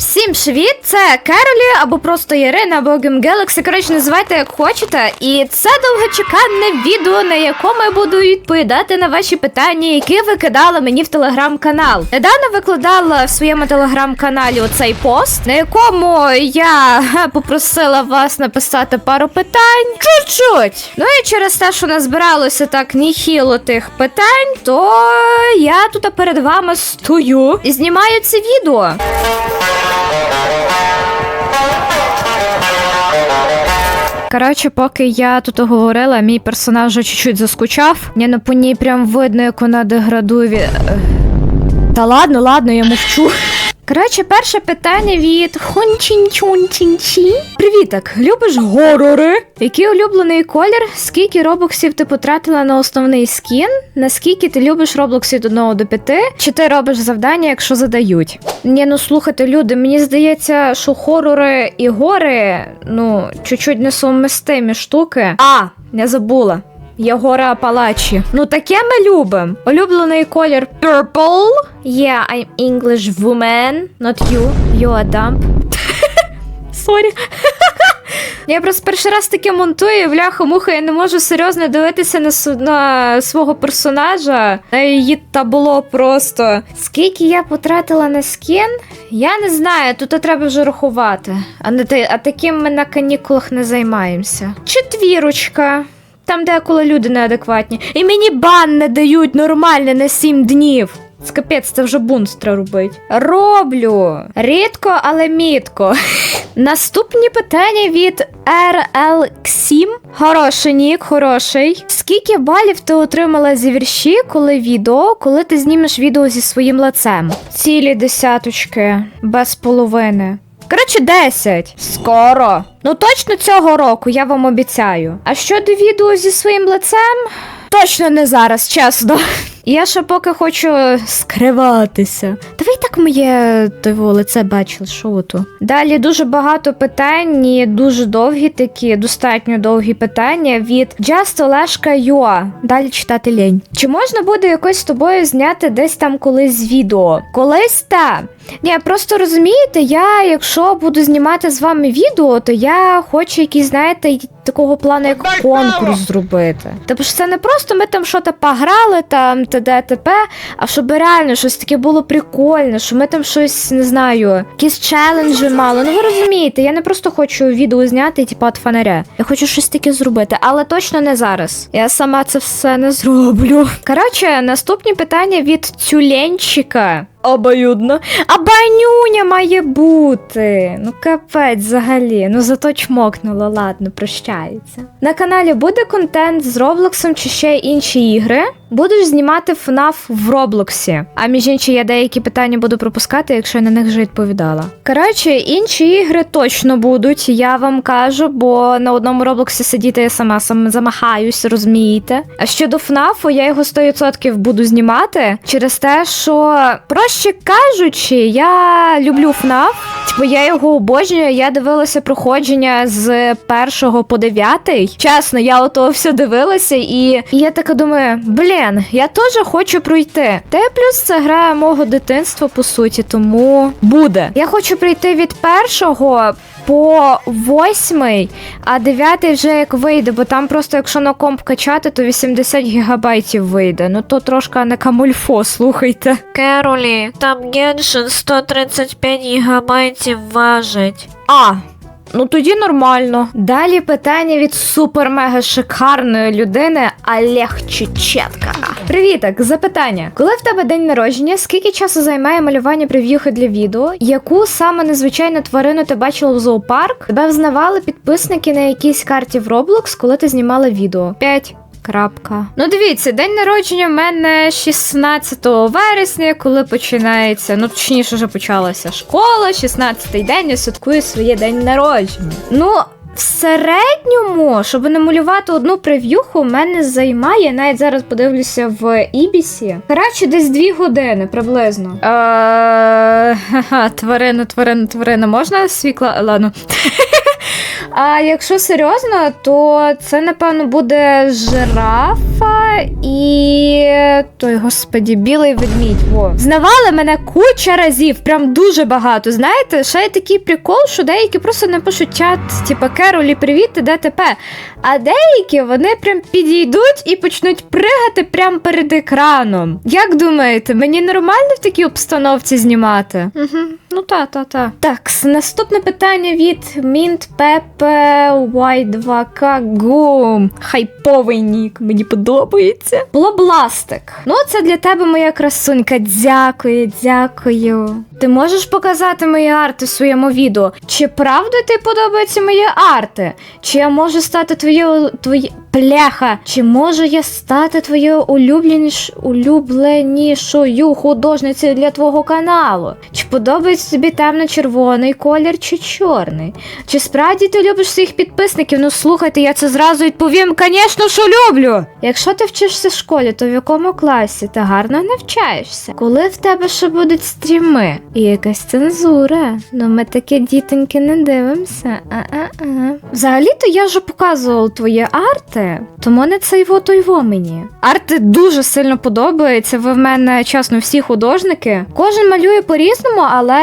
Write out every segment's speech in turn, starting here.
Всім привіт! Це Керолі або просто Ірина, або Game Galaxy. Коротше, називайте як хочете. І це довгочеканне відео, на якому я буду відповідати на ваші питання, які ви кидали мені в телеграм-канал. Недавно викладала в своєму телеграм-каналі оцей пост, на якому я попросила вас написати пару питань. Чуть-чуть. Ну і через те, що назбиралося так ніхіло тих питань, то я тут перед вами стою і знімаю це відео. Коротше, поки я тут говорила, мій персонаж вже чуть-чуть заскучав. Я ну по ній прям видно, як вона деградує. е. Та ладно, ладно, я мовчу. Коротше, перше питання від Хончінчунчінчі. Привіток, любиш горори? Який улюблений колір? Скільки робоксів ти потратила на основний скін? Наскільки ти любиш роблоксів від 1 до 5? Чи ти робиш завдання, якщо задають? Ні, ну слухайте, люди, мені здається, що хорори і гори, ну, чуть-чуть несумістимі штуки. А, не забула. Є гора Апалачі. Ну таке ми любимо. Улюблений колір purple. Yeah, I'm English woman, not you. You a dump. Сорі. Я просто перший раз таке монтую, бляха-муха, я не можу серйозно дивитися на, су- на свого персонажа. На її табло просто. Скільки я потратила на скін? Я не знаю, тут треба вже рахувати. А, не а таким ми на канікулах не займаємося. Четвірочка. Там деколи люди неадекватні. І мені бан не дають нормально на 7 днів. Це капець, це вже бунт треба робити. Роблю. Рідко, але мітко. Наступні питання від RL7. Хороший нік, хороший. Скільки балів ти отримала зі вірші, коли відео, коли ти знімеш відео зі своїм лицем? Цілі десяточки, без половини. Коротше, 10. Скоро. Ну точно цього року, я вам обіцяю. А щодо відео зі своїм лицем, точно не зараз, чесно. Я ще поки хочу скриватися. Та ви й так моє того лице бачили, що тут. Далі дуже багато питань, і дуже довгі такі, достатньо довгі питання від Just Олешка Юа. Далі читати лінь. Чи можна буде якось з тобою зняти десь там колись відео? Колись та. Ні, просто розумієте, я, якщо буду знімати з вами відео, то я хочу якийсь, знаєте, такого плану, як конкурс зробити. Тобто ж це не просто ми там щось пограли, там т.д. т.п., а щоб реально щось таке було прикольне, що ми там щось не знаю, якісь челенджі мали. Ну ви розумієте, я не просто хочу відео зняти, типу, от фонаря. Я хочу щось таке зробити, але точно не зараз. Я сама це все не зроблю. Коротше, наступні питання від тюленчика. Обоюдно. А банюня має бути. Ну капець взагалі. Ну зато чмокнуло, ладно, прощається. На каналі буде контент з Роблоксом чи ще інші ігри. Будеш знімати FNAF в Роблоксі. А між іншим, я деякі питання буду пропускати, якщо я на них вже відповідала. Коротше, інші ігри точно будуть, я вам кажу, бо на одному Роблоксі сидіти я сама сам замахаюсь, розумієте. А щодо ФНАФу, я його 100% буду знімати через те, що проще кажучи, я люблю ФНАФ. Типу, я його обожнюю. Я дивилася проходження з першого по дев'ятий. Чесно, я ото все дивилася, і, і я така думаю, блін, я теж хочу пройти. Та плюс це гра мого дитинства, по суті, тому буде. Я хочу прийти від першого. По восьмий, а дев'ятий вже як вийде, бо там просто якщо на комп качати, то 80 гігабайтів вийде. Ну то трошки не камульфо, слухайте. Керолі, там Геншин 135 гігабайтів важить. А. Ну тоді нормально. Далі питання від супер-мега шикарної людини Олег Чечетка. Привіток, запитання. Коли в тебе день народження, скільки часу займає малювання прев'юхи для відео? Яку саме незвичайну тварину ти бачила в зоопарк? Тебе взнавали підписники на якійсь карті в Roblox, коли ти знімала відео? 5. Крапка. Ну дивіться, день народження в мене 16 вересня, коли починається, ну точніше вже почалася школа, 16-й день я святкую своє день народження. Ну. В середньому, щоб намалювати одну прев'юху, мене займає, навіть зараз подивлюся в Ібісі. Коротше, десь дві години приблизно. Е, тварина, тварина, тварина. Можна світла? Ладно. А якщо серйозно, то це, напевно, буде жирафа і той, господі, білий ведмідь. Во. Знавали мене куча разів, прям дуже багато. Знаєте, ще є такий прикол, що деякі просто напишуть чат, типа Керолі, привіт, ти де ТП. А деякі вони прям підійдуть і почнуть пригати прямо перед екраном. Як думаєте, мені нормально в такій обстановці знімати? Угу. Ну та, та, та. Так, наступне питання від Мінт Пепе Y2K Гум. Хайповий нік, мені подобається. Блобластик. Ну, це для тебе моя красунька. Дякую, дякую. Ти можеш показати мої арти в своєму відео? Чи правда ти подобаються мої арти? Чи я можу стати твоєю твої... Пляха, чи можу я стати твоєю улюбленіш... улюбленішою художницею для твого каналу? Чи подобається тобі темно-червоний колір чи чорний? Чи справді ти любиш своїх підписників? Ну слухайте, я це зразу відповім, звісно, що люблю. Якщо ти вчишся в школі, то в якому класі ти гарно навчаєшся? Коли в тебе ще будуть стріми? І якась цензура. Ну ми такі дітоньки не дивимося. А-а-а. Взагалі-то я вже показувала твої арти, тому не цей во той мені. Арти дуже сильно подобаються. Ви в мене чесно всі художники. Кожен малює по-різному, але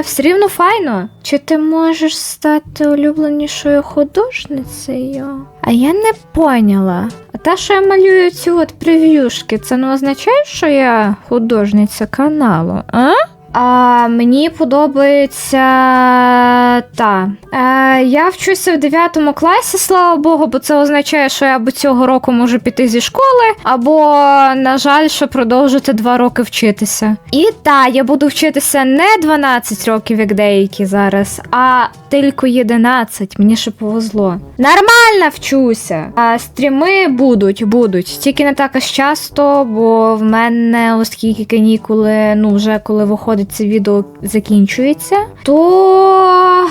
все рівно файно. Чи ти можеш стати улюбленішою художницею? А я не поняла. А те, що я малюю ці от прев'юшки, це не означає, що я художниця каналу, а? А мені подобається та. Е, я вчуся в 9 класі, слава Богу, бо це означає, що я або цього року можу піти зі школи, або, на жаль, що продовжити 2 роки вчитися. І та, я буду вчитися не 12 років, як деякі зараз, а тільки 11. Мені ще повезло. Нормально вчуся. А стріми будуть, будуть. Тільки не так аж часто, бо в мене, оскільки канікули, ну вже коли виходить це відео, закінчується, то.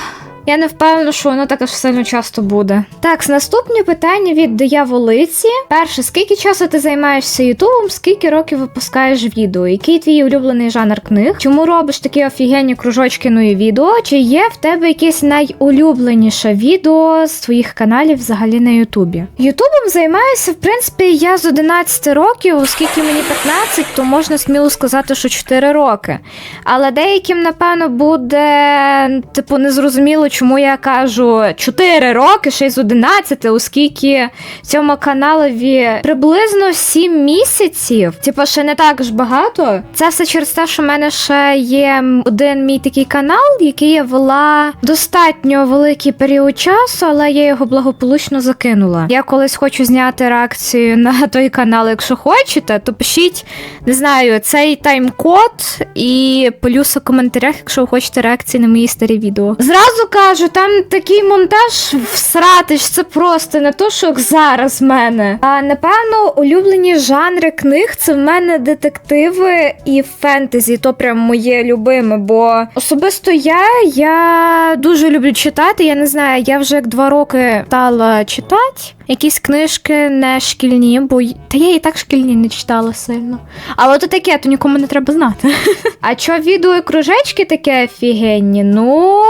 Я не впевнена, що воно так аж сильно часто буде. Так, наступне питання від дияволиці. Перше, скільки часу ти займаєшся Ютубом, скільки років випускаєш відео? Який твій улюблений жанр книг? Чому робиш такі офігенні кружочки ну відео? Чи є в тебе якесь найулюбленіше відео з твоїх каналів взагалі на Ютубі? Ютубом займаюся, в принципі, я з 11 років, оскільки мені 15, то можна сміло сказати, що 4 роки. Але деяким, напевно, буде типу незрозуміло, чому я кажу 4 роки, ще з 11, оскільки цьому каналові приблизно 7 місяців. Типу, ще не так ж багато. Це все через те, що в мене ще є один мій такий канал, який я вела достатньо великий період часу, але я його благополучно закинула. Я колись хочу зняти реакцію на той канал, якщо хочете, то пишіть, не знаю, цей тайм-код і плюс у коментарях, якщо ви хочете реакції на мої старі відео. Зразу кажу, там такий монтаж всратиш, це просто не то, що зараз в мене. А напевно, улюблені жанри книг це в мене детективи і фентезі. То прям моє любиме, бо особисто я, я дуже люблю читати. Я не знаю, я вже як два роки стала читати. Якісь книжки не шкільні, бо та я і так шкільні не читала сильно. Але то таке, то нікому не треба знати. А чо відео і кружечки таке офігенні? Ну.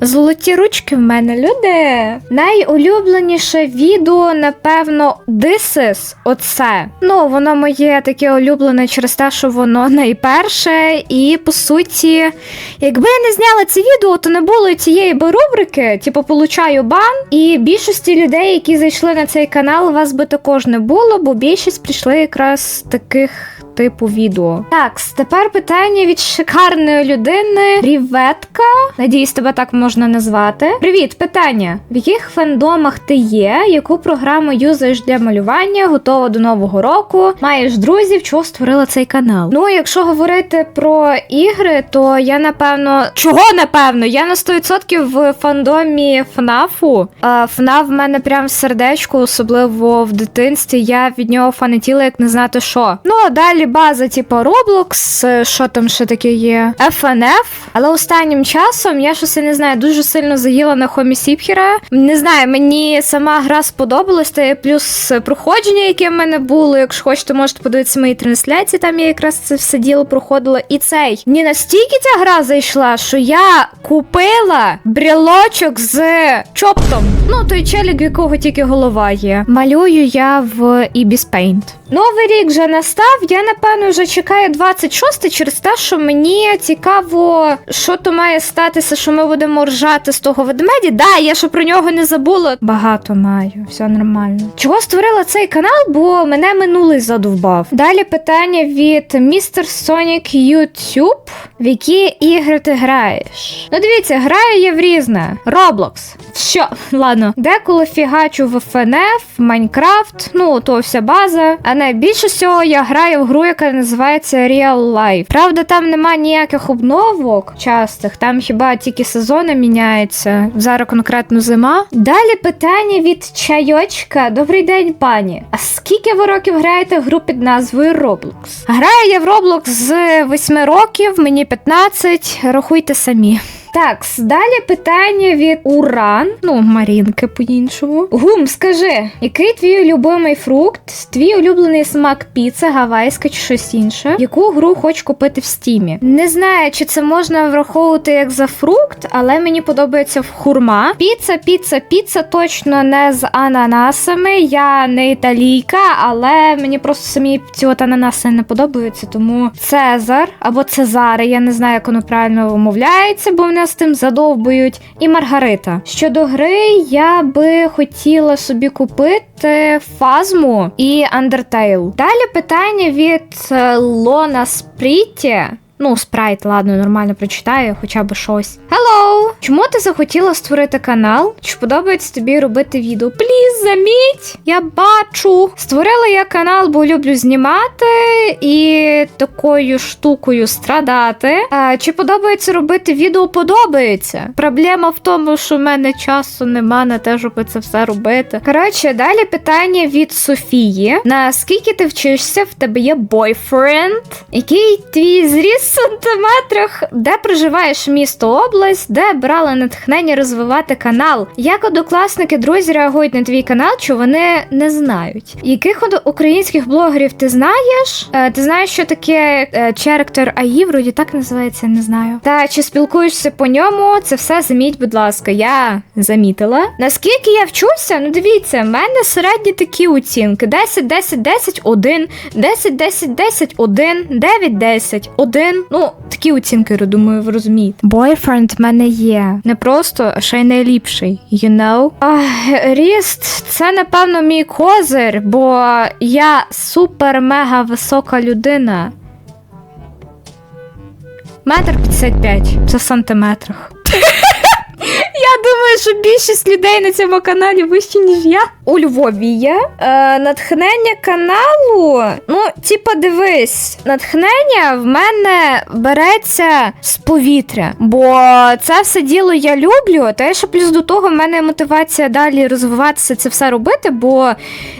Золоті ручки в мене люди. Найулюбленіше відео, напевно, This is оце. Ну, воно моє таке улюблене через те, що воно найперше. І по суті, якби я не зняла це відео, то не було цієї би рубрики, типу, получаю бан. І більшості людей, які зайшли на цей канал, вас би також не було, бо більшість прийшли якраз таких. Типу відео. Так, тепер питання від шикарної людини. Ріветка. Надіюсь, тебе так можна назвати. Привіт, питання: в яких фандомах ти є? Яку програму юзаєш для малювання? Готова до нового року? Маєш друзів? Чого створила цей канал? Ну, якщо говорити про ігри, то я напевно. Чого напевно? Я на 100% в фандомі ФНАФу. ФНАФ в мене прям сердечко, особливо в дитинстві. Я від нього фанатіла, як не знати що. Ну, а далі база, типу Roblox, е, що там ще таке є? FNF. Але останнім часом я щось не знаю, дуже сильно заїла на Хомі Сіпхера. Не знаю, мені сама гра сподобалась, та плюс проходження, яке в мене було. Якщо хочете, можете подивитися мої трансляції. Там я якраз це все діло проходила. І цей мені настільки ця гра зайшла, що я купила брілочок з чоптом. Ну, той челік, в якого тільки голова є. Малюю я в Ibis Paint. Новий рік вже настав. Я напевно вже чекаю 26 через те, що мені цікаво, що то має статися, що ми будемо ржати з того ведмеді. Да, я ще про нього не забула. Багато маю, все нормально. Чого створила цей канал? Бо мене минулий задовбав. Далі питання від містер Сонік YouTube. В які ігри ти граєш? Ну дивіться, граю я в різне. Roblox. Що? Ладно. Деколи фігачу в FNF, Майнкрафт, ну то вся база. А найбільше всього я граю в гру, яка називається Real Life. Правда, там нема ніяких обновок частих, там хіба тільки сезони міняються. Зараз конкретно зима. Далі питання від чайочка. Добрий день, пані. А скільки ви років граєте в гру під назвою Roblox? Граю я в Roblox з 8 років, мені 15, рахуйте самі. Так, далі питання від Уран, ну, Марінки по-іншому. Гум, скажи, який твій улюблений фрукт, твій улюблений смак піца, гавайська чи щось інше? Яку гру хочеш купити в стімі? Не знаю, чи це можна враховувати як за фрукт, але мені подобається в хурма. Піца, піца, піца точно не з ананасами. Я не італійка, але мені просто самі ці от ананаси не подобаються, тому Цезар або Цезари, я не знаю, як воно правильно вимовляється, бо мене з тим задовбують. І Маргарита. Щодо гри, я би хотіла собі купити фазму і Undertale. Далі питання від е, Лона Спріті. Ну, спрайт, ладно, нормально прочитаю, хоча б щось. Hello! Чому ти захотіла створити канал? Чи подобається тобі робити відео? Пліз, заміть! Я бачу. Створила я канал, бо люблю знімати і такою штукою страдати. А, чи подобається робити відео? Подобається. Проблема в тому, що в мене часу нема на те, щоб це все робити. Коротше, далі питання від Софії: наскільки ти вчишся? В тебе є бойфренд? Який твій зріс в сантиметрах? Де проживаєш місто область? Де брала натхнення розвивати канал? Як однокласники друзі реагують на твій канал, чи вони не знають? Яких українських блогерів ти знаєш? Е, ти знаєш, що таке е, Character AI, вроді так називається, не знаю. Та чи спілкуєшся по ньому? Це все заміть, будь ласка, я замітила. Наскільки я вчуся? Ну дивіться, в мене середні такі оцінки: 10, 10, 10, 1, 10, 10, 10, 1, 9, 10, 1. Ну, такі оцінки, я думаю, ви розумієте. Бойфренд в мене є. Не просто, а ще й найліпший. You know? Ах, ріст, це напевно мій козир, бо я супер-мега висока людина. Метр 55. Це в сантиметрах. Я думаю, що більшість людей на цьому каналі вищі, ніж я. У Львові є. Е, натхнення каналу. Ну, типа, дивись, натхнення в мене береться з повітря. Бо це все діло я люблю. Та ще плюс до того в мене мотивація далі розвиватися це все робити. Бо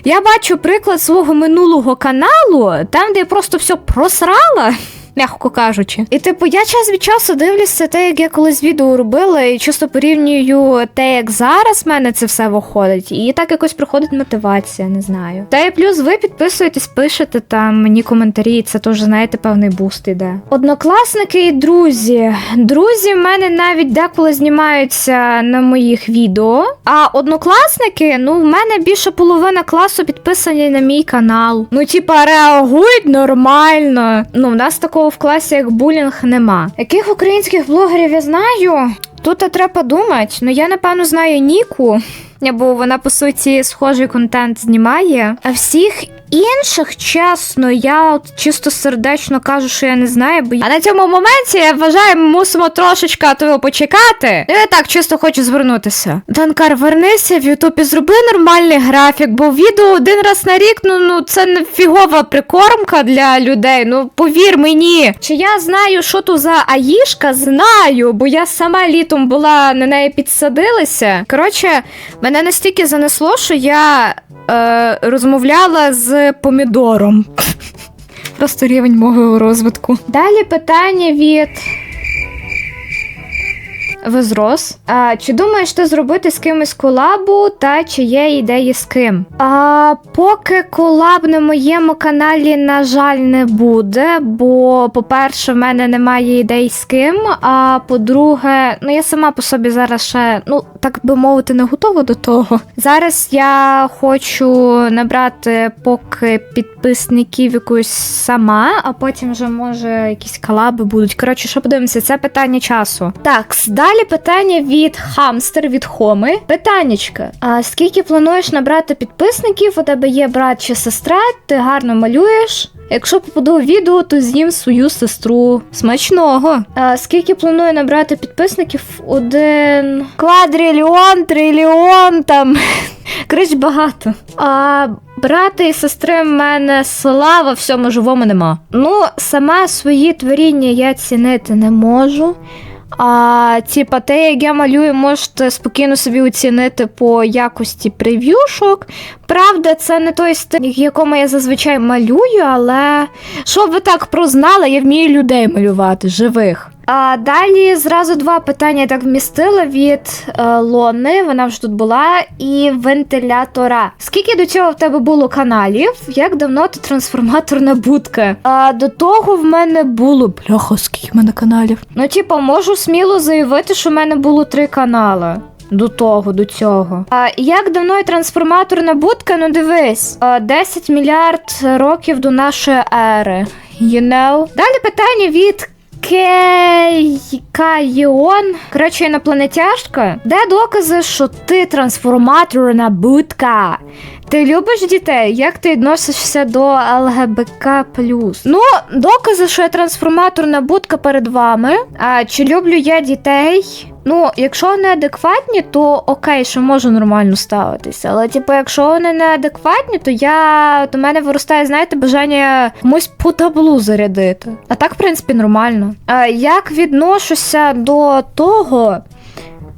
я бачу приклад свого минулого каналу, там, де я просто все просрала м'яко кажучи. І типу, я час від часу дивлюся те, як я колись відео робила, і часто порівнюю те, як зараз в мене це все виходить, і так якось приходить мотивація, не знаю. Та і плюс ви підписуєтесь, пишете там мені коментарі, це теж, знаєте, певний буст іде. Однокласники і друзі. Друзі в мене навіть деколи знімаються на моїх відео. А однокласники, ну, в мене більше половина класу підписані на мій канал. Ну, типа, реагують нормально. Ну, в нас такого в класі, як булінг, нема. Яких українських блогерів я знаю? Тут треба думати. Ну, я напевно знаю Ніку. Бо вона, по суті, схожий контент знімає. А всіх інших, чесно, я от чисто сердечно кажу, що я не знаю, бо а на цьому моменті я вважаю, ми мусимо трошечки того почекати. Ну, Я так чисто хочу звернутися. Данкар, вернися в Ютубі, зроби нормальний графік, бо відео один раз на рік, ну ну це не фігова прикормка для людей. Ну повір мені. Чи я знаю, що то за аїшка? Знаю, бо я сама літом була на неї підсадилася. Коротше, мене настільки занесло, що я е, розмовляла з помідором. Просто рівень мого розвитку. Далі питання від. Ви зрос. А, чи думаєш ти зробити з кимось колабу, та чи є ідеї з ким? А, поки колаб на моєму каналі, на жаль, не буде, бо, по-перше, в мене немає ідей з ким. А по-друге, ну я сама по собі зараз ще, ну так би мовити, не готова до того. Зараз я хочу набрати поки підписників якусь сама, а потім вже може якісь колаби будуть. Коротше, що подивимося, це питання часу. Так, далі питання від хамстер від Хоми. Питаннячка. А скільки плануєш набрати підписників? У тебе є брат чи сестра? Ти гарно малюєш? Якщо попаду у відео, то з'їм свою сестру. Смачного. А скільки планую набрати підписників? Один квадрильйон, трильйон там. Коротше, багато. А брата і сестри в мене слава всьому живому нема. Ну, саме свої творіння я цінити не можу. А типа те, як я малюю, можете спокійно собі оцінити по якості прев'юшок. Правда, це не той стиль, якому я зазвичай малюю, але щоб ви так прознали, я вмію людей малювати, живих. А далі зразу два питання я так вмістила від е, Лони, вона вже тут була, і вентилятора. Скільки до цього в тебе було каналів? Як давно ти трансформаторна будка? А до того в мене було бляха, скільки в мене каналів. Ну, типа, можу сміло заявити, що в мене було три канали. До того, до цього. А як давно є трансформаторна будка? Ну дивись, а, 10 мільярд років до нашої ери. You know? Далі питання від Кейкайон. Коротше, інопланетяшка. Де докази, що ти трансформаторна будка? Ти любиш дітей? Як ти відносишся до ЛГБК? Ну, докази, що я трансформаторна будка перед вами. А чи люблю я дітей? Ну, якщо вони адекватні, то окей, що можу нормально ставитися. Але, типу, якщо вони не адекватні, то я до мене виростає, знаєте, бажання комусь по таблу зарядити. А так, в принципі, нормально. А як відношуся до того?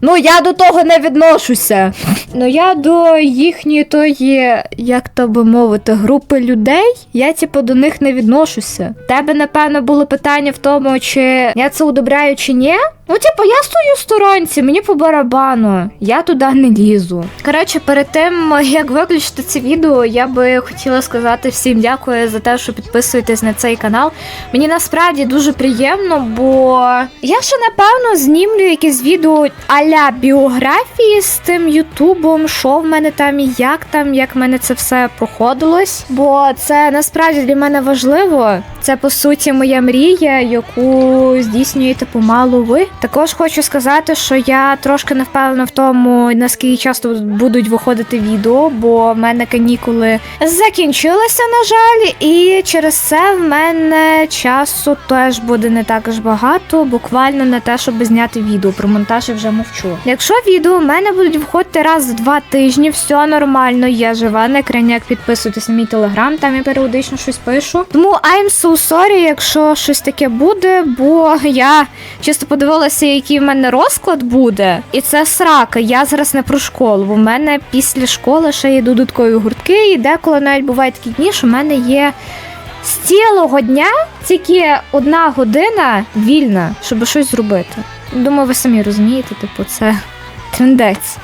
Ну, я до того не відношуся. Ну, я до їхньої тої, як то би мовити, групи людей, я типу до них не відношуся. Тебе, напевно, було питання в тому, чи я це удобряю чи ні. Ну, типу, я стою в сторонці, мені по барабану, я туди не лізу. Коротше, перед тим як виключити це відео, я би хотіла сказати всім дякую за те, що підписуєтесь на цей канал. Мені насправді дуже приємно, бо я ще напевно знімлю якесь відео аля біографії з тим Ютубом, що в мене там і як там, як в мене це все проходилось. Бо це насправді для мене важливо. Це по суті моя мрія, яку здійснюєте помалу ви. Також хочу сказати, що я трошки не впевнена в тому, наскільки часто будуть виходити відео, бо в мене канікули закінчилися, на жаль, і через це в мене часу теж буде не так аж багато, буквально на те, щоб зняти відео. Про монтаж я вже мовчу. Якщо відео в мене будуть виходити раз в два тижні, все нормально, я жива на екрані, підписуйтесь на мій телеграм, там я періодично щось пишу. Тому I'm so sorry, якщо щось таке буде, бо я чисто подивилася, який в мене розклад буде, і це срака. Я зараз не про школу, бо в мене після школи ще є додаткові гуртки, і деколи навіть бувають такі дні, що в мене є. З цілого дня тільки одна година вільна, щоб щось зробити. Думаю, ви самі розумієте, типу, це трендець.